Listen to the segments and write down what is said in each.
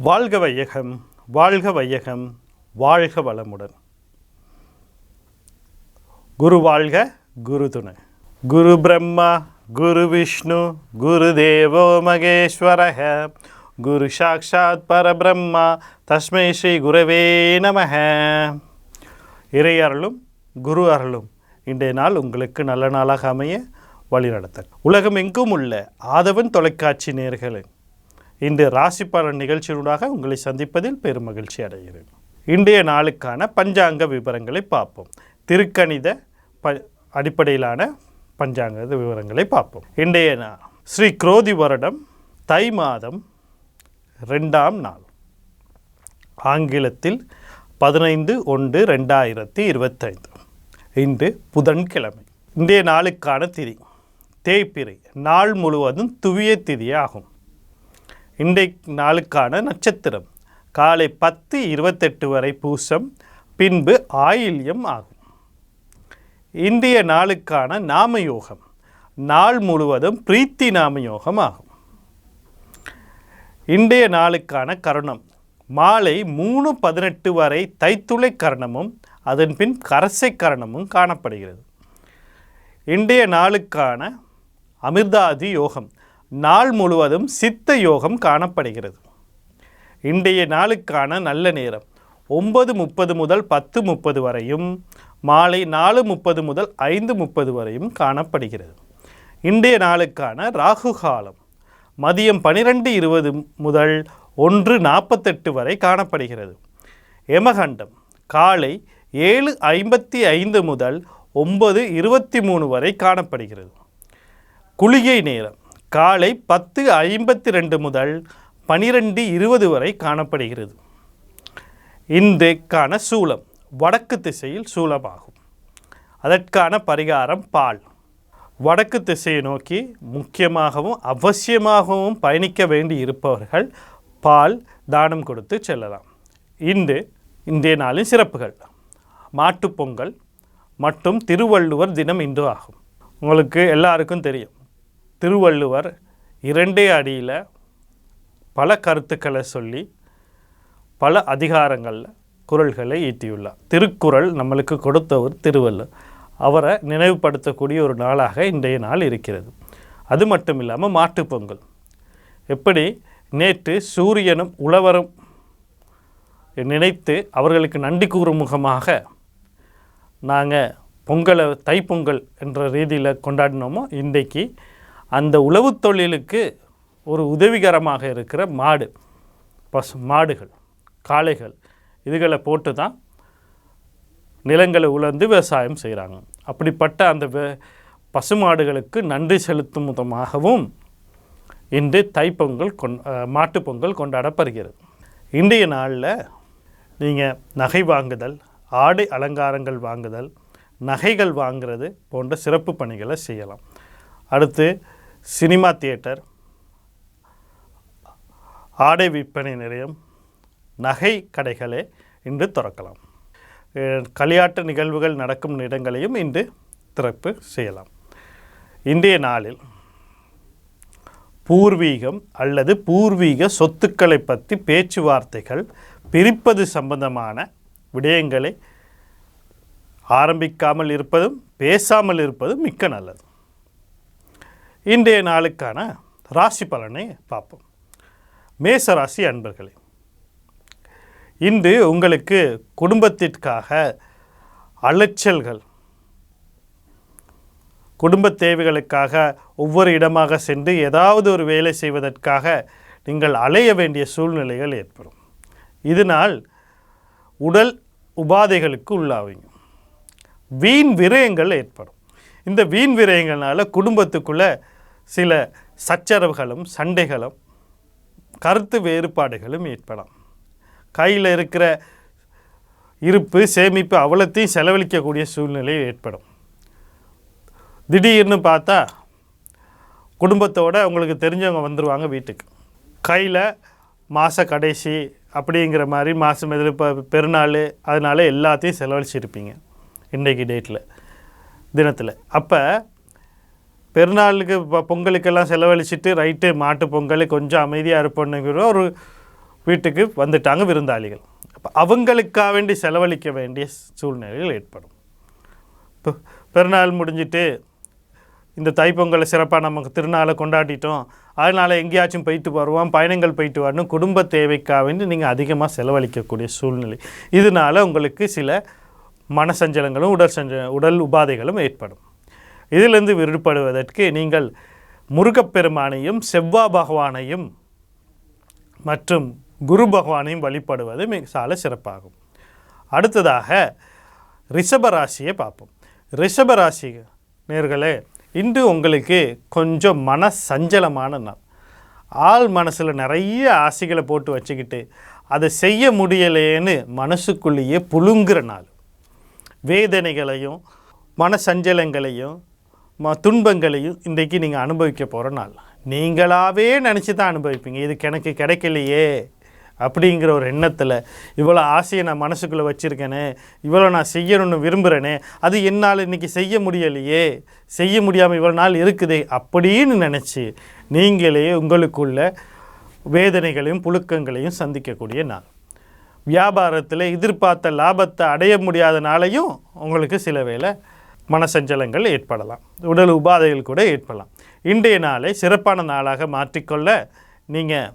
வாழ்க வையகம் வாழ்க வையகம் வாழ்க வளமுடன். குரு வாழ்க குரு துணை. குரு பிரம்மா குரு விஷ்ணு குரு தேவோ மகேஸ்வரக. குரு சாக்ஷாத் பரபிரம்மா தஸ்மை ஸ்ரீ குரவே நமக. இறை அருளும் குரு அருளும் இன்றைய நாள் உங்களுக்கு நல்ல நாளாக அமைய வழிநடத்த உலகம் எங்கும் உள்ள ஆதவன் தொலைக்காட்சி நேர்களின் இன்று ராசி பலன் நிகழ்ச்சியூடாக உங்களை சந்திப்பதில் பெரும் மகிழ்ச்சி அடைகிறேன். இன்றைய நாளுக்கான பஞ்சாங்க விவரங்களை பார்ப்போம். திருக்கணித ப அடிப்படையிலான பஞ்சாங்க விவரங்களை பார்ப்போம். இன்றைய நாள் ஸ்ரீ குரோதி வருடம் தை மாதம் ரெண்டாம் நாள். ஆங்கிலத்தில் பதினைந்து ஒன்று ரெண்டாயிரத்தி இருபத்தைந்து. இன்று புதன்கிழமை. இன்றைய நாளுக்கான திதி தேய்பிறை. நாள் முழுவதும் துவிய திதி ஆகும் இன்றைக்கு நாளுக்கான நட்சத்திரம். காலை பத்து இருபத்தெட்டு வரை பூசம் பின்பு ஆயில்யம் ஆகும். இந்திய நாளுக்கான நாமயோகம். நாள் முழுவதும் பிரீத்தி நாமயோகம் ஆகும். இன்றைய நாளுக்கான கரணம். மாலை மூணு பதினெட்டு வரை தைத்துளை கரணமும் அதன் பின் கரசை கரணமும் காணப்படுகிறது. இன்றைய நாளுக்கான அமிர்தாதி யோகம். நாள் முழுவதும் சித்த யோகம் காணப்படுகிறது. இன்றைய நாளுக்கான நல்ல நேரம் ஒன்பது முப்பது முதல் பத்து முப்பது வரையும் மாலை நாலு முப்பது முதல் ஐந்து முப்பது வரையும் காணப்படுகிறது. இன்றைய நாளுக்கான ராகு காலம் மதியம் பனிரெண்டு இருபது முதல் ஒன்று நாற்பத்தெட்டு வரை காணப்படுகிறது. எமகண்டம் காலை ஏழு ஐம்பத்தி ஐந்து முதல் ஒன்பது இருபத்தி மூணு வரை காணப்படுகிறது. குளிகை நேரம் காலை பத்து ஐம்பத்தி ரெண்டு முதல் பனிரெண்டு இருபது வரை காணப்படுகிறது. இன்றைக்கான சூலம் வடக்கு திசையில் சூலமாகும். அதற்கான பரிகாரம் பால். வடக்கு திசையை நோக்கி முக்கியமாகவும் அவசியமாகவும் பயணிக்க வேண்டி இருப்பவர்கள் பால் தானம் கொடுத்து செல்லலாம். இன்று இன்றைய நாளின் சிறப்புகள். மாட்டுப்பொங்கல் மற்றும் திருவள்ளுவர் தினம் இன்று ஆகும். உங்களுக்கு எல்லாருக்கும் தெரியும். திருவள்ளுவர் இரண்டே அடியில் பல கருத்துக்களை சொல்லி பல அதிகாரங்களில் குரல்களை ஈட்டியுள்ளார். திருக்குறள் நம்மளுக்கு கொடுத்தவர் திருவள்ளுவர் அவரை நினைவுபடுத்தக்கூடிய ஒரு நாளாக இன்றைய நாள் இருக்கிறது. அது மட்டும் இல்லாமல் மாட்டுப் பொங்கல். எப்படி? நேற்று சூரியனும் உழவரும் நினைத்து அவர்களுக்கு நன்றி கூறும் முகமாக நாங்கள் பொங்கலை தைப்பொங்கல் என்ற ரீதியில் கொண்டாடினோமோ இன்றைக்கு அந்த உழவு தொழிலுக்கு ஒரு உதவிகரமாக இருக்கிற மாடு பசு மாடுகள் காளைகள் இதுகளை போட்டு தான் நிலங்களை உலர்ந்து விவசாயம் செய்கிறாங்க அப்படிப்பட்ட அந்த பசுமாடுகளுக்கு நன்றி செலுத்தும் விதமாகவும் இன்று தைப்பொங்கல் கொண் மாட்டுப்பொங்கல் மாட்டுப் பொங்கல் கொண்டாடப்படுகிறது. இன்றைய நாளில் நீங்கள் நகை வாங்குதல் ஆடை அலங்காரங்கள் வாங்குதல் நகைகள் வாங்குறது போன்ற சிறப்பு பணிகளை செய்யலாம். அடுத்து சினிமா தியேட்டர் ஆடை விற்பனை நிலையம் நகை கடைகளை இன்று திறக்கலாம். அஹ் களியாட்ட நிகழ்வுகள் நடக்கும் இடங்களையும் இன்று திறப்பு செய்யலாம். இன்றைய நாளில் பூர்வீகம் அல்லது பூர்வீக சொத்துக்களை பற்றி பேச்சுவார்த்தைகள் பிரிப்பது சம்பந்தமான விடயங்களை ஆரம்பிக்காமல் இருப்பதும் பேசாமல் இருப்பதும் மிக்க நல்லது. இன்றைய நாளுக்கான ராசி பலனை பார்ப்போம். மேச ராசி அன்பர்களே இன்று உங்களுக்கு குடும்பத்திற்காக அலைச்சல்கள் குடும்ப தேவைகளுக்காக ஒவ்வொரு இடமாக சென்று ஏதாவது ஒரு வேலை செய்வதற்காக நீங்கள் அலைய வேண்டிய சூழ்நிலைகள் ஏற்படும். இதனால் உடல் உபாதைகளுக்கு உள்ளாவீங்க. வீண் விரயங்கள் ஏற்படும். இந்த வீண் விரயங்கள்னால குடும்பத்துக்குள்ளே சில சச்சரவுகளும் சண்டைகளும் கருத்து வேறுபாடுகளும் ஏற்படலாம். கையில் இருக்கிற இருப்பு சேமிப்பு அவ்வளோத்தையும் செலவழிக்கக்கூடிய சூழ்நிலை ஏற்படும். திடீர்னு பார்த்தா குடும்பத்தோடு உங்களுக்கு தெரிஞ்சவங்க வந்துடுவாங்க வீட்டுக்கு. கையில் மாத கடைசி அப்படிங்கிற மாதிரி மாதம் எதில் இப்போ பெருநாள் அதனால எல்லாத்தையும் செலவழிச்சிருப்பீங்க. இன்றைக்கு டேட்டில் தினத்தில். அப்போ பெருநாளுக்கு இப்போ பொங்கலுக்கெல்லாம் செலவழிச்சிட்டு ரைட்டு மாட்டு பொங்கல் கொஞ்சம் அமைதியாக இருப்போம்னுங்கிற ஒரு வீட்டுக்கு வந்துட்டாங்க விருந்தாளிகள். அப்போ அவங்களுக்காக வேண்டி செலவழிக்க வேண்டிய சூழ்நிலைகள் ஏற்படும். இப்போ பெருநாள் முடிஞ்சிட்டு இந்த தைப்பொங்கலை சிறப்பாக நமக்கு திருநாளை கொண்டாடிட்டோம். அதனால் எங்கேயாச்சும் போயிட்டு வருவோம் பயணங்கள் போயிட்டு வரணும். குடும்ப தேவைக்காக வேண்டி நீங்கள் அதிகமாக செலவழிக்கக்கூடிய சூழ்நிலை. இதனால் உங்களுக்கு சில மனசஞ்சலங்களும் உடல் சஞ்ச உடல் உபாதைகளும் ஏற்படும். இதிலிருந்து விடுபடுவதற்கு நீங்கள் முருகப்பெருமானையும் செவ்வா பகவானையும் மற்றும் குரு பகவானையும் வழிபடுவது மிக சால சிறப்பாகும். அடுத்ததாக ரிஷபராசியை பார்ப்போம். ரிஷபராசி நேர்களே இன்று உங்களுக்கு கொஞ்சம் மன சஞ்சலமான நாள். ஆள் மனசில் நிறைய ஆசைகளை போட்டு வச்சுக்கிட்டு அதை செய்ய முடியலையேன்னு மனசுக்குள்ளேயே புழுங்குற நாள். வேதனைகளையும் மன சஞ்சலங்களையும் துன்பங்களையும் இன்றைக்கு நீங்கள் அனுபவிக்க போகிற நாள். நீங்களாகவே நினச்சி தான் அனுபவிப்பீங்க. இதுக்கு எனக்கு கிடைக்கலையே அப்படிங்கிற ஒரு எண்ணத்தில் இவ்வளோ ஆசையை நான் மனசுக்குள்ளே வச்சுருக்கேனே இவ்வளோ நான் செய்யணும்னு விரும்புகிறேனே அது என்னால் இன்றைக்கி செய்ய முடியலையே செய்ய முடியாமல் இவ்வளோ நாள் இருக்குதே அப்படின்னு நினச்சி நீங்களே உங்களுக்குள்ள வேதனைகளையும் புழுக்கங்களையும் சந்திக்கக்கூடிய நாள். வியாபாரத்தில் எதிர்பார்த்த லாபத்தை அடைய முடியாதனாலையும் உங்களுக்கு சில வேளை மனசஞ்சலங்கள் ஏற்படலாம். உடல் உபாதைகள் கூட ஏற்படலாம். இன்றைய நாளை சிறப்பான நாளாக மாற்றிக்கொள்ள நீங்கள்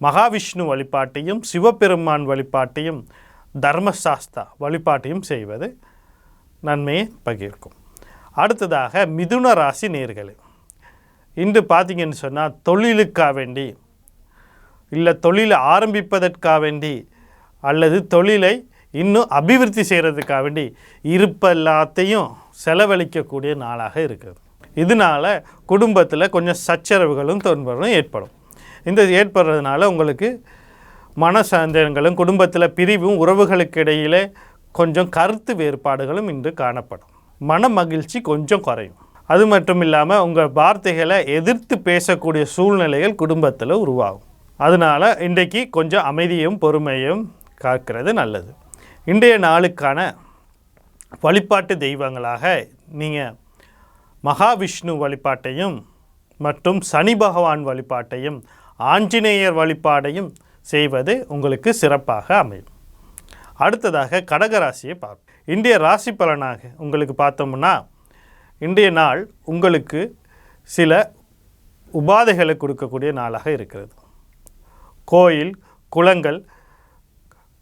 மகாவிஷ்ணு வழிபாட்டையும் சிவபெருமான் வழிபாட்டையும் தர்மசாஸ்தா வழிபாட்டையும் செய்வது நன்மையை பகிர்க்கும். அடுத்ததாக மிதுன ராசி நேர்களே இன்று பார்த்தீங்கன்னு சொன்னால் தொழிலுக்காக வேண்டி இல்லை தொழிலை ஆரம்பிப்பதற்காக வேண்டி அல்லது தொழிலை இன்னும் அபிவிருத்தி செய்கிறதுக்காக வேண்டி இருப்ப எல்லாத்தையும் செலவழிக்கக்கூடிய நாளாக இருக்குது. இதனால் குடும்பத்தில் கொஞ்சம் சச்சரவுகளும் துன்பங்களும் ஏற்படும். இந்த ஏற்படுறதுனால உங்களுக்கு மன சந்தேகங்களும் குடும்பத்தில் பிரிவும் உறவுகளுக்கு இடையிலே கொஞ்சம் கருத்து வேறுபாடுகளும் இன்று காணப்படும். மன மகிழ்ச்சி கொஞ்சம் குறையும். அது மட்டும் இல்லாமல் உங்கள் வார்த்தைகளை எதிர்த்து பேசக்கூடிய சூழ்நிலைகள் குடும்பத்தில் உருவாகும். அதனால் இன்றைக்கு கொஞ்சம் அமைதியும் பொறுமையும் காக்கிறது நல்லது. இன்றைய நாளுக்கான வழிபாட்டு தெய்வங்களாக நீங்கள் மகாவிஷ்ணு வழிபாட்டையும் மற்றும் சனி பகவான் வழிபாட்டையும் ஆஞ்சநேயர் வழிபாடையும் செய்வது உங்களுக்கு சிறப்பாக அமையும். அடுத்ததாக கடகராசியை பார்ப்போம். இன்றைய ராசி பலனாக உங்களுக்கு பார்த்தோம்னா இன்றைய நாள் உங்களுக்கு சில உபாதைகளை கொடுக்கக்கூடிய நாளாக இருக்கிறது. கோயில் குளங்கள்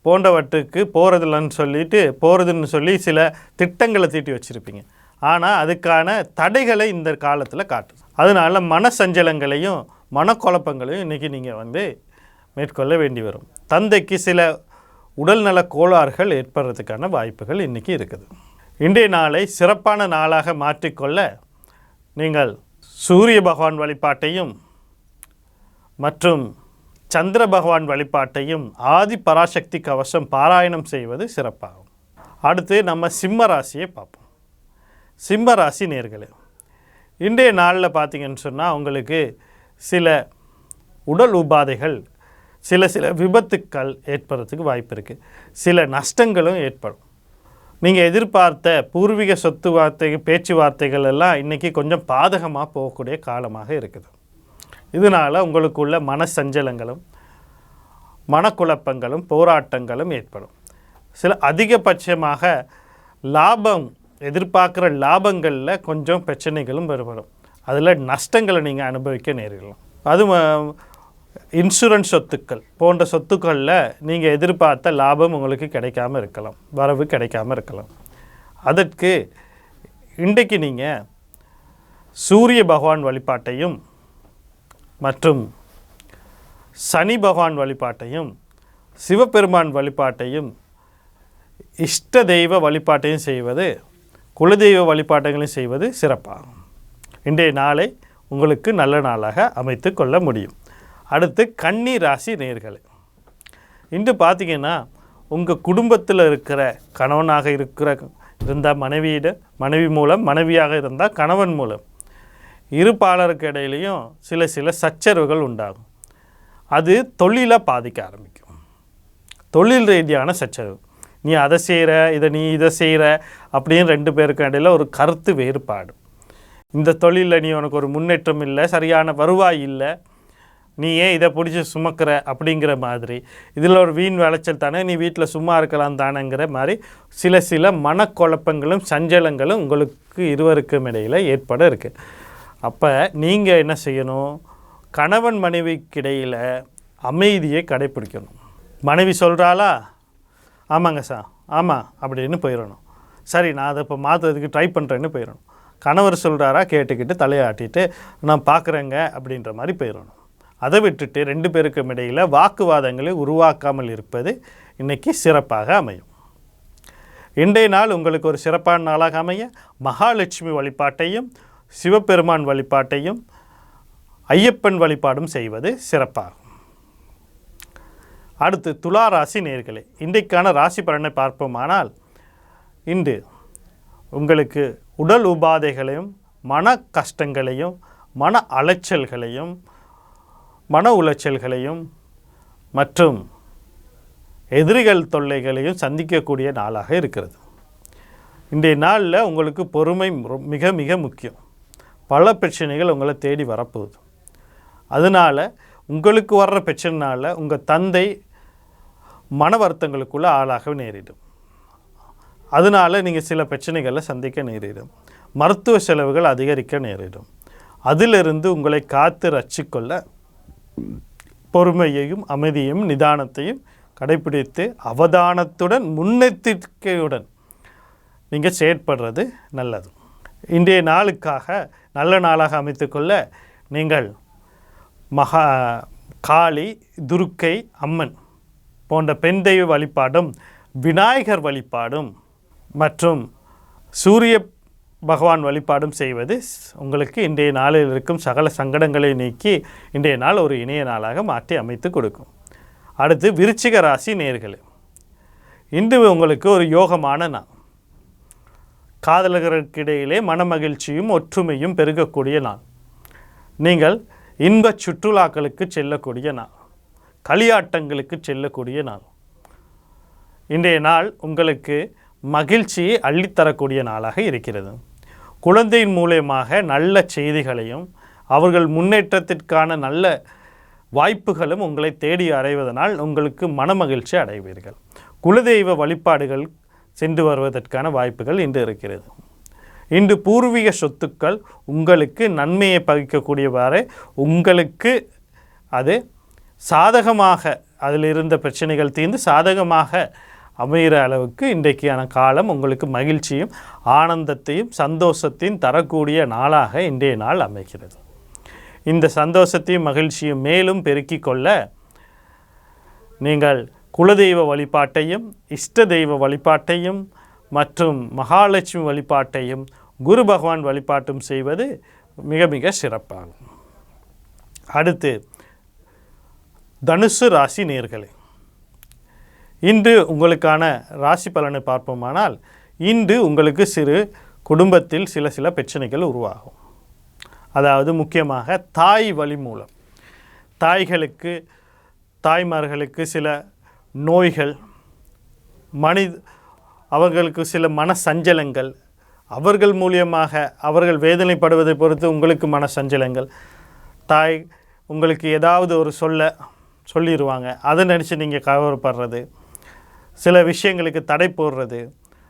போன்றவற்றுக்கு போகிறதில்லன்னு சொல்லிட்டு போகிறதுன்னு சொல்லி சில திட்டங்களை தீட்டி வச்சுருப்பீங்க. ஆனால் அதுக்கான தடைகளை இந்த காலத்தில் காட்டுது அதனால் மன சஞ்சலங்களையும் மனக்குழப்பங்களையும் இன்றைக்கி நீங்கள் வந்து மேற்கொள்ள வேண்டி வரும். தந்தைக்கு சில உடல்நல கோளாறுகள் ஏற்படுறதுக்கான வாய்ப்புகள் இன்றைக்கி இருக்குது. இன்றைய நாளை சிறப்பான நாளாக மாற்றிக்கொள்ள நீங்கள் சூரிய பகவான் வழிபாட்டையும் மற்றும் சந்திர பகவான் வழிபாட்டையும் ஆதி பராசக்தி கவசம் பாராயணம் செய்வது சிறப்பாகும். அடுத்து நம்ம சிம்ம ராசியை பார்ப்போம். சிம்ம ராசி நேர்களே இன்றைய நாளில் பார்த்தீங்கன்னு சொன்னால் உங்களுக்கு சில உடல் உபாதைகள் சில சில விபத்துக்கள் ஏற்படுறதுக்கு வாய்ப்பு இருக்குது சில நஷ்டங்களும் ஏற்படும். நீங்கள் எதிர்பார்த்த பூர்வீக சொத்து வார்த்தை பேச்சுவார்த்தைகள் எல்லாம் இன்றைக்கி கொஞ்சம் பாதகமாக போகக்கூடிய காலமாக இருக்குது. இதனால் உங்களுக்குள்ள மன சஞ்சலங்களும் மனக்குழப்பங்களும் போராட்டங்களும் ஏற்படும். சில அதிகபட்சமாக லாபம் எதிர்பார்க்குற லாபங்களில் கொஞ்சம் பிரச்சனைகளும் ஏற்படும் அதில் நஷ்டங்களை நீங்கள் அனுபவிக்க நேரிடலாம். அது இன்சூரன்ஸ் சொத்துக்கள் போன்ற சொத்துக்களில் நீங்கள் எதிர்பார்த்த லாபம் உங்களுக்கு கிடைக்காம இருக்கலாம். வரவு கிடைக்காம இருக்கலாம். அதற்கு இன்றைக்கு நீங்கள் சூரிய பகவான் வழிபாட்டையும் மற்றும் சனி பகவான் வழிபாட்டையும் சிவபெருமான் வழிபாட்டையும் இஷ்ட தெய்வ வழிபாட்டையும் செய்வது குலதெய்வ வழிபாட்டுகளையும் செய்வது சிறப்பாகும். இன்றைய நாளை உங்களுக்கு நல்ல நாளாக அமைத்து கொள்ள முடியும். அடுத்து கன்னி ராசி நேர்களை இன்று பார்த்தீங்கன்னா உங்கள் குடும்பத்தில் இருக்கிற கணவனாக இருக்கிற இருந்தால் மனைவியிட மனைவி மூலம் மனைவியாக இருந்தால் கணவன் மூலம் இருப்பாளருக்கு இடையிலையும் சில சில சச்சரவுகள் உண்டாகும். அது தொழிலை பாதிக்க ஆரம்பிக்கும். தொழில் ரீதியான சச்சரவு. நீ அதை செய்கிற இதை நீ இதை செய்கிற அப்படின்னு ரெண்டு பேருக்கும் இடையில ஒரு கருத்து வேறுபாடு. இந்த தொழிலில் நீ உனக்கு ஒரு முன்னேற்றம் இல்லை சரியான வருவாய் இல்லை. நீ ஏன் இதை பிடிச்சி சுமக்கிற அப்படிங்கிற மாதிரி. இதில் ஒரு வீண் விளைச்சல் தானே நீ வீட்டில் சும்மா இருக்கலாம் தானேங்கிற மாதிரி சில சில மனக்குழப்பங்களும் சஞ்சலங்களும் உங்களுக்கு இருவருக்கும் இடையில் ஏற்பட இருக்குது அப்போ நீங்கள் என்ன செய்யணும்? கணவன் மனைவிக்கிடையில் அமைதியை கடைப்பிடிக்கணும். மனைவி சொல்கிறாளா ஆமாங்க சார். ஆமாம் அப்படின்னு போயிடணும். சரி நான் அதை இப்போ மாற்றுறதுக்கு ட்ரை பண்ணுறேன்னு போயிடணும். கணவர் சொல்கிறாரா கேட்டுக்கிட்டு தலையாட்டிட்டு நான் பார்க்குறேங்க அப்படின்ற மாதிரி போயிடணும். அதை விட்டுட்டு ரெண்டு பேருக்கும் இடையில் வாக்குவாதங்களை உருவாக்காமல் இருப்பது இன்றைக்கி சிறப்பாக அமையும். இன்றைய நாள் உங்களுக்கு ஒரு சிறப்பான நாளாக அமைய மகாலட்சுமி வழிபாட்டையும் சிவபெருமான் வழிபாட்டையும் ஐயப்பன் வழிபாடும் செய்வது சிறப்பாகும். அடுத்து துலா ராசி நேர்களே இன்றைக்கான ராசி பலனை பார்ப்போமானால் இன்று உங்களுக்கு உடல் உபாதைகளையும் மன கஷ்டங்களையும் மன அலைச்சல்களையும் மன உளைச்சல்களையும் மற்றும் எதிரிகள் தொல்லைகளையும் சந்திக்கக்கூடிய நாளாக இருக்கிறது. இன்றைய நாளில் உங்களுக்கு பொறுமை ரொ- மிக மிக முக்கியம். பல பிரச்சனைகள் உங்களை தேடி வரப்போகுது. அதனால் உங்களுக்கு வர்ற பிரச்சனைனால உங்கள் தந்தை மன வருத்தங்களுக்குள்ளே ஆளாக நேரிடும். அதனால நீங்கள் சில பிரச்சனைகளை சந்திக்க நேரிடும். மருத்துவ செலவுகள் அதிகரிக்க நேரிடும். அதிலிருந்து உங்களை காத்து ரச்சிக்கொள்ள பொறுமையையும் அமைதியையும் நிதானத்தையும் கடைபிடித்து அவதானத்துடன் முன்னெச்சரிக்கையுடன் நீங்கள் செயற்படுறது நல்லது. இன்றைய நாளுக்காக நல்ல நாளாக அமைத்துக்கொள்ள நீங்கள் மகா காளி துர்க்கை அம்மன் போன்ற பெண் தெய்வ வழிபாடும் விநாயகர் வழிபாடும் மற்றும் சூரிய பகவான் வழிபாடும் செய்வது உங்களுக்கு இன்றைய நாளில் இருக்கும் சகல சங்கடங்களை நீக்கி இன்றைய நாள் ஒரு இணைய நாளாக மாற்றி அமைத்து கொடுக்கும். அடுத்து விருச்சிக ராசி நேர்களே இன்று உங்களுக்கு ஒரு யோகமான நாள். காதலர்களுக்கிடையிலே மனமகிழ்ச்சியும் ஒற்றுமையும் பெருகக்கூடிய நாள். நீங்கள் இன்பச் சுற்றுலாக்களுக்கு செல்லக்கூடிய நாள். களியாட்டங்களுக்கு செல்லக்கூடிய நாள். இன்றைய நாள் உங்களுக்கு மகிழ்ச்சியை அள்ளித்தரக்கூடிய நாளாக இருக்கிறது. குழந்தையின் மூலயமாக நல்ல செய்திகளையும் அவர்கள் முன்னேற்றத்திற்கான நல்ல வாய்ப்புகளும் உங்களை தேடி அடைவதனால் உங்களுக்கு மனமகிழ்ச்சி அடைவீர்கள். குலதெய்வ வழிபாடுகள் சென்று வருவதற்கான வாய்ப்புகள் இன்று இருக்கிறது. இன்று பூர்வீக சொத்துக்கள் உங்களுக்கு நன்மையை பகிக்கக்கூடியவாறு உங்களுக்கு அது சாதகமாக அதில் இருந்த பிரச்சனைகள் தீர்ந்து சாதகமாக அமைகிற அளவுக்கு இன்றைக்கான காலம் உங்களுக்கு மகிழ்ச்சியும் ஆனந்தத்தையும் சந்தோஷத்தையும் தரக்கூடிய நாளாக இன்றைய நாள் அமைகிறது. இந்த சந்தோஷத்தையும் மகிழ்ச்சியும் மேலும் பெருக்கிக் கொள்ள நீங்கள் குலதெய்வ வழிபாட்டையும் இஷ்ட தெய்வ வழிபாட்டையும் மற்றும் மகாலட்சுமி வழிபாட்டையும் குரு பகவான் வழிபாட்டும் செய்வது மிக மிக சிறப்பாகும். அடுத்து தனுசு ராசி நேர்களே. இன்று உங்களுக்கான ராசி பலனை பார்ப்போமானால் இன்று உங்களுக்கு சிறு குடும்பத்தில் சில சில பிரச்சனைகள் உருவாகும். அதாவது முக்கியமாக தாய் வழி மூலம். தாய்களுக்கு தாய்மார்களுக்கு சில நோய்கள் மனித அவர்களுக்கு சில மன சஞ்சலங்கள் அவர்கள் மூலியமாக அவர்கள் வேதனைப்படுவதை பொறுத்து உங்களுக்கு மன சஞ்சலங்கள் தாய் உங்களுக்கு ஏதாவது ஒரு சொல்ல சொல்லிடுவாங்க அதை நினச்சி நீங்கள் கவலைப்படுறது. சில விஷயங்களுக்கு தடை போடுறது.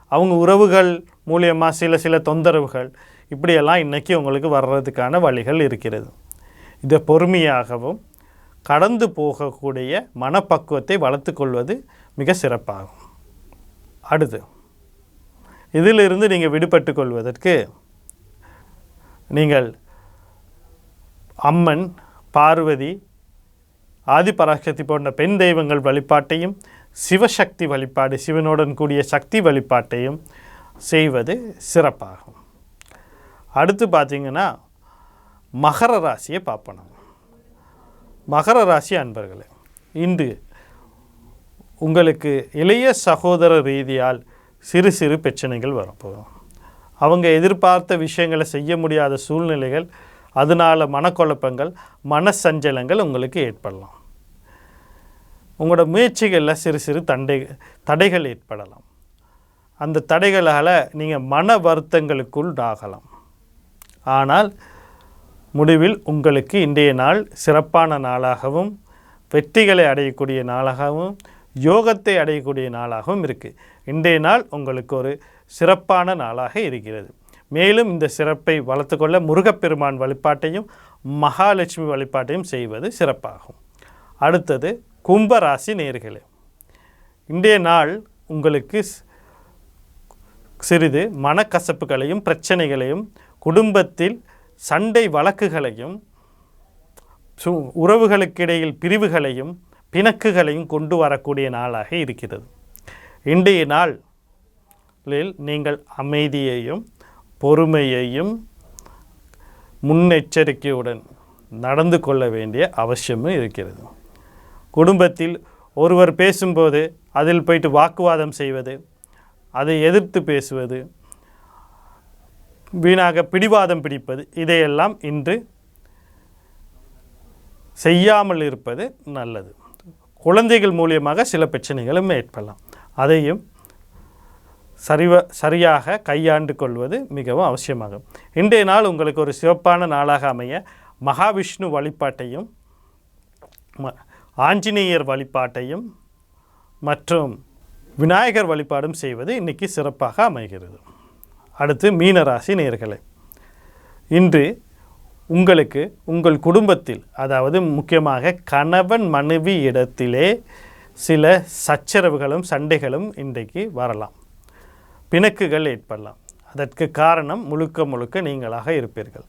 அவங்க உறவுகள் மூலியமாக சில சில தொந்தரவுகள். இப்படியெல்லாம் இன்றைக்கி உங்களுக்கு வர்றதுக்கான வழிகள் இருக்கிறது. இதை பொறுமையாகவும் கடந்து போகக்கூடிய மனப்பக்குவத்தை வளர்த்துக்கொள்வது மிக சிறப்பாகும். அடுத்து இதிலிருந்து நீங்கள் விடுபட்டு கொள்வதற்கு நீங்கள் அம்மன் பார்வதி ஆதிபராசக்தி போன்ற பெண் தெய்வங்கள் வழிபாட்டையும் சிவசக்தி வழிபாடு சிவனுடன் கூடிய சக்தி வழிபாட்டையும் செய்வது சிறப்பாகும். அடுத்து பார்த்தீங்கன்னா மகர ராசியை பார்ப்போம் மகர ராசி அன்பர்களே இன்று உங்களுக்கு இளைய சகோதர ரீதியால் சிறு சிறு பிரச்சனைகள் வரப்போகும் அவங்க எதிர்பார்த்த விஷயங்களை செய்ய முடியாத சூழ்நிலைகள் அதனால் மனக்குழப்பங்கள் மனசஞ்சலங்கள் உங்களுக்கு ஏற்படலாம். உங்களோட முயற்சிகளில் சிறு சிறு தண்டை தடைகள் ஏற்படலாம். அந்த தடைகளால் நீங்கள் மன வருத்தங்களுக்குள் ஆகலாம் ஆனால் முடிவில் உங்களுக்கு இன்றைய நாள் சிறப்பான நாளாகவும் வெற்றிகளை அடையக்கூடிய நாளாகவும் யோகத்தை அடையக்கூடிய நாளாகவும் இருக்குது இன்றைய நாள் உங்களுக்கு ஒரு சிறப்பான நாளாக இருக்கிறது. மேலும் இந்த சிறப்பை வளர்த்துக்கொள்ள முருகப்பெருமான் வழிபாட்டையும் மகாலட்சுமி வழிபாட்டையும் செய்வது சிறப்பாகும். அடுத்தது கும்பராசி நேர்களே. இன்றைய நாள் உங்களுக்கு சிறிது மனக்கசப்புகளையும் பிரச்சனைகளையும் குடும்பத்தில் சண்டை வழக்குகளையும் சு உறவுகளுக்கிடையில் பிரிவுகளையும் பிணக்குகளையும் கொண்டு வரக்கூடிய நாளாக இருக்கிறது. இன்றைய நாளில் நீங்கள் அமைதியையும் பொறுமையையும் முன்னெச்சரிக்கையுடன் நடந்து கொள்ள வேண்டிய அவசியமும் இருக்கிறது. குடும்பத்தில் ஒருவர் பேசும்போது அதில் போயிட்டு வாக்குவாதம் செய்வது அதை எதிர்த்து பேசுவது வீணாக பிடிவாதம் பிடிப்பது இதையெல்லாம் இன்று செய்யாமல் இருப்பது நல்லது. குழந்தைகள் மூலியமாக சில பிரச்சனைகளும் ஏற்படலாம். அதையும் சரிவ சரியாக கையாண்டு கொள்வது மிகவும் அவசியமாகும். இன்றைய நாள் உங்களுக்கு ஒரு சிறப்பான நாளாக அமைய மகாவிஷ்ணு வழிபாட்டையும் ம- ஆஞ்சநேயர் வழிபாட்டையும் மற்றும் விநாயகர் வழிபாடும் செய்வது இன்றைக்கி சிறப்பாக அமைகிறது. அடுத்து மீனராசி நேயர்களே இன்று உங்களுக்கு உங்கள் குடும்பத்தில் அதாவது முக்கியமாக கணவன் மனைவி இடத்திலே சில சச்சரவுகளும் சண்டைகளும் இன்றைக்கு வரலாம். பிணக்குகள் ஏற்படலாம். அதற்கு காரணம் முழுக்க முழுக்க நீங்களாக இருப்பீர்கள்.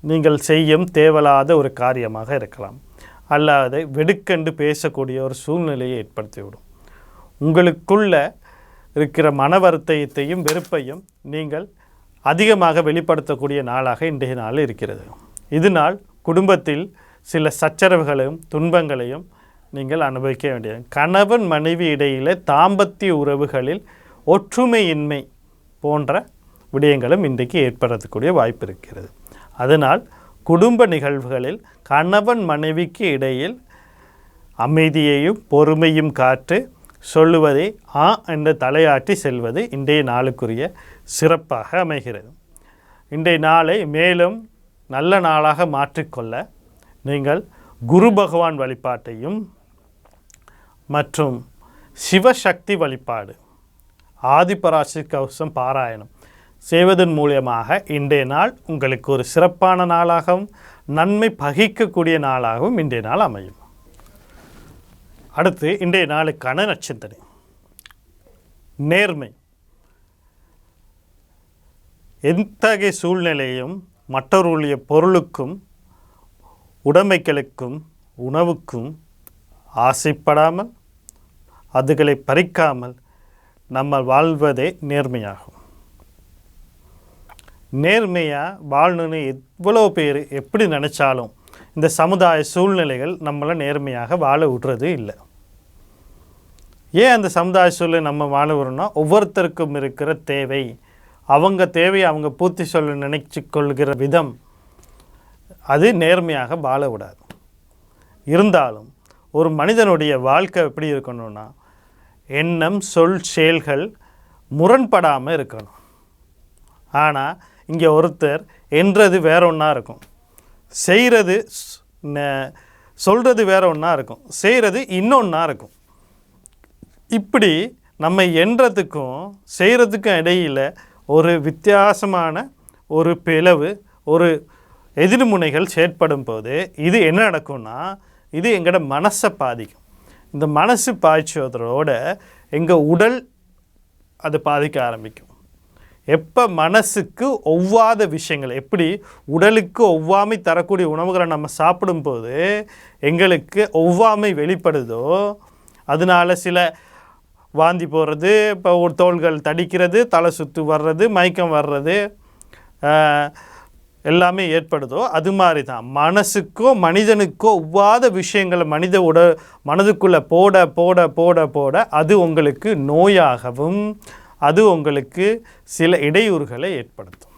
நீங்கள் செய்யும் தேவலாத ஒரு காரியமாக இருக்கலாம். அல்லாது வெடுக்கண்டு பேசக்கூடிய ஒரு சூழ்நிலையை ஏற்படுத்திவிடும். உங்களுக்குள்ள இருக்கிற மன வருத்தத்தையும் வெறுப்பையும் நீங்கள் அதிகமாக வெளிப்படுத்தக்கூடிய நாளாக இன்றைய நாள் இருக்கிறது. இதனால் குடும்பத்தில் சில சச்சரவுகளையும் துன்பங்களையும் நீங்கள் அனுபவிக்க வேண்டியது. கணவன் மனைவி இடையிலே தாம்பத்திய உறவுகளில் ஒற்றுமையின்மை போன்ற விடயங்களும் இன்றைக்கு ஏற்படுத்தக்கூடிய வாய்ப்பு இருக்கிறது. அதனால் குடும்ப நிகழ்வுகளில் கணவன் மனைவிக்கு இடையில் அமைதியையும் பொறுமையும் காற்று சொல்லுவதை ஆ என்ற தலையாட்டி செல்வது இன்றைய நாளுக்குரிய சிறப்பாக அமைகிறது. இன்றைய நாளை மேலும் நல்ல நாளாக மாற்றிக்கொள்ள நீங்கள் குரு பகவான் வழிபாட்டையும் மற்றும் சிவசக்தி வழிபாடு ஆதிபராசி கவசம் பாராயணம் செய்வதன் மூலியமாக இன்றைய நாள் உங்களுக்கு ஒரு சிறப்பான நாளாகவும் நன்மை பகிக்கக்கூடிய நாளாகவும் இன்றைய நாள் அமையும். அடுத்து இன்றைய நாளுக்கான நட்சத்திரம். நேர்மை. எத்தகைய சூழ்நிலையும் மற்றவர்களுடைய பொருளுக்கும் உடைமைகளுக்கும் உணவுக்கும் ஆசைப்படாமல் அதுகளை பறிக்காமல் நம்ம வாழ்வதே நேர்மையாகும். நேர்மையாக வாழணும்னு எவ்வளோ பேர் எப்படி நினச்சாலும் இந்த சமுதாய சூழ்நிலைகள் நம்மளை நேர்மையாக வாழ விடுறது இல்லை. ஏன் அந்த சமுதாய சூழ்நிலை நம்ம வாழ விடுறோம்னா ஒவ்வொருத்தருக்கும் இருக்கிற தேவை. அவங்க தேவையை அவங்க பூர்த்தி சொல்ல நினைச்சு கொள்கிற விதம். அது நேர்மையாக வாழ விடாது. இருந்தாலும் ஒரு மனிதனுடைய வாழ்க்கை எப்படி இருக்கணும்னா எண்ணம் சொல் செயல்கள் முரண்படாமல் இருக்கணும். ஆனால் இங்கே ஒருத்தர் என்றது வேற ஒன்றா இருக்கும். செய்கிறது சொல்கிறது வேற ஒன்றா இருக்கும். செய்கிறது இன்னொன்றா இருக்கும். இப்படி நம்ம எண்றதுக்கும் செய்கிறதுக்கும் இடையில் ஒரு வித்தியாசமான ஒரு பிளவு ஒரு எதிர்முனைகள் செயற்படும் போது இது என்ன நடக்கும்னா இது எங்களோட மனசை பாதிக்கும். இந்த மனசு பாய்ச்சதோட எங்கள் உடல் அது பாதிக்க ஆரம்பிக்கும். எப்போ மனசுக்கு ஒவ்வாத விஷயங்கள் எப்படி உடலுக்கு ஒவ்வாமை தரக்கூடிய உணவுகளை நம்ம சாப்பிடும்போது எங்களுக்கு ஒவ்வாமை வெளிப்படுதோ அதனால சில வாந்தி போகிறது இப்போ ஒரு தோள்கள் தடிக்கிறது தலை சுற்று வர்றது மயக்கம் வர்றது எல்லாமே ஏற்படுதோ அது மாதிரி தான் மனசுக்கோ மனிதனுக்கோ ஒவ்வாத விஷயங்களை மனித உட மனதுக்குள்ளே போட போட போட போட அது உங்களுக்கு நோயாகவும் அது உங்களுக்கு சில இடையூறுகளை ஏற்படுத்தும்.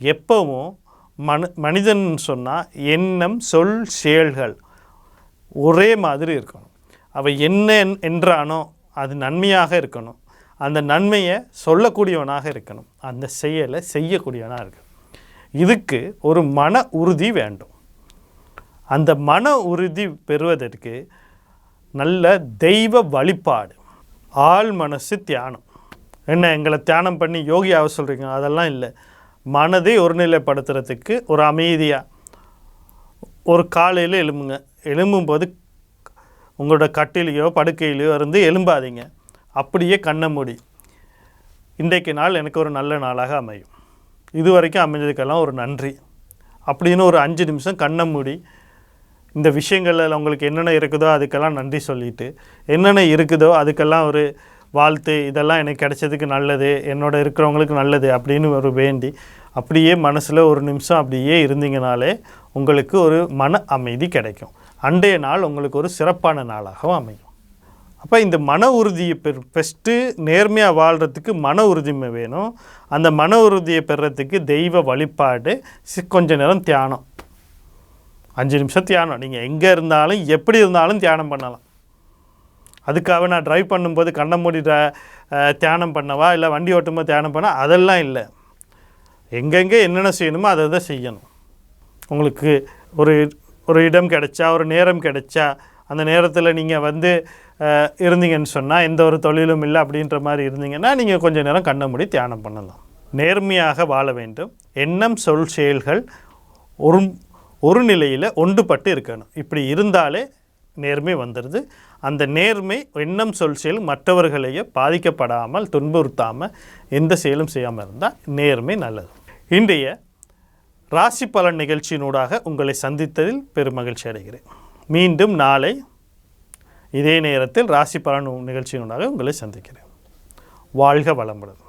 எப்பவும் மனு மனிதன் சொன்னால் எண்ணம் சொல் செயல்கள் ஒரே மாதிரி இருக்கணும். அவள் என்ன என்றானோ அது நன்மையாக இருக்கணும். அந்த நன்மையை சொல்லக்கூடியவனாக இருக்கணும். அந்த செயலை செய்யக்கூடியவனாக இருக்கணும். இதுக்கு ஒரு மன உறுதி வேண்டும். அந்த மன உறுதி பெறுவதற்கு நல்ல தெய்வ வழிபாடு ஆள் மனசு தியானம். என்ன எங்களை தியானம் பண்ணி யோகி ஆக சொல்கிறீங்க அதெல்லாம் இல்லை. மனதை ஒருநிலைப்படுத்துறதுக்கு ஒரு அமைதியாக ஒரு காலையில் எலும்புங்க எலும்பும்போது உங்களோட கட்டிலையோ படுக்கையிலையோ இருந்து எலும்பாதீங்க அப்படியே கண்ணை மூடி. இன்றைக்கு நாள் எனக்கு ஒரு நல்ல நாளாக அமையும். இது வரைக்கும் அமைஞ்சதுக்கெல்லாம் ஒரு நன்றி. அப்படின்னு ஒரு அஞ்சு நிமிஷம் கண்ணை மூடி இந்த விஷயங்களில் உங்களுக்கு என்னென்ன இருக்குதோ அதுக்கெல்லாம் நன்றி சொல்லிட்டு என்னென்ன இருக்குதோ அதுக்கெல்லாம் ஒரு வாழ்த்து இதெல்லாம் எனக்கு கிடைச்சதுக்கு நல்லது என்னோட இருக்கிறவங்களுக்கு நல்லது அப்படின்னு ஒரு வேண்டி அப்படியே மனசில் ஒரு நிமிஷம் அப்படியே இருந்தீங்கனாலே உங்களுக்கு ஒரு மன அமைதி கிடைக்கும். அன்றைய நாள் உங்களுக்கு ஒரு சிறப்பான நாளாகவும் அமையும். அப்போ இந்த மன உறுதியை பெற் ஃபஸ்ட்டு நேர்மையாக வாழ்கிறதுக்கு மன உறுதிமை வேணும். அந்த மன உறுதியை பெறுறதுக்கு தெய்வ வழிபாடு சி- கொஞ்ச நேரம் தியானம். அஞ்சு நிமிஷம் தியானம். நீங்கள் எங்கே இருந்தாலும் எப்படி இருந்தாலும் தியானம் பண்ணலாம். அதுக்காக நான் ட்ரைவ் பண்ணும்போது கண்ணை மூடி தியானம் பண்ணவா? இல்லை வண்டி ஓட்டும்போது தியானம் பண்ண? அதெல்லாம் இல்லை. எங்கெங்கே என்னென்ன செய்யணுமோ அதை தான் செய்யணும். உங்களுக்கு ஒரு ஒரு இடம் கிடைச்சா ஒரு நேரம் கிடைச்சா அந்த நேரத்தில் நீங்கள் வந்து இருந்தீங்கன்னு சொன்னால் எந்த ஒரு தொழிலும் இல்லை அப்படின்ற மாதிரி இருந்தீங்கன்னா நீங்கள் கொஞ்சம் நேரம் கண்ணை மூடி தியானம் பண்ணலாம். நேர்மையாக வாழ வேண்டும். எண்ணம் சொல் செயல்கள் ஒரு ஒரு நிலையில் ஒன்றுபட்டு இருக்கணும். இப்படி இருந்தாலே நேர்மை வந்துடுது அந்த நேர்மை எண்ணம் சொல் செயல் மற்றவர்களையே பாதிக்கப்படாமல் துன்புறுத்தாமல் எந்த செயலும் செய்யாமல் இருந்தால் நேர்மை நல்லது. இன்றைய ராசி பலன் நிகழ்ச்சியினூடாக உங்களை சந்தித்ததில் பெருமகிழ்ச்சி அடைகிறேன். மீண்டும் நாளை இதே நேரத்தில் ராசி பலன் நிகழ்ச்சியினூடாக உங்களை சந்திக்கிறேன். வாழ்க வளமுடன்.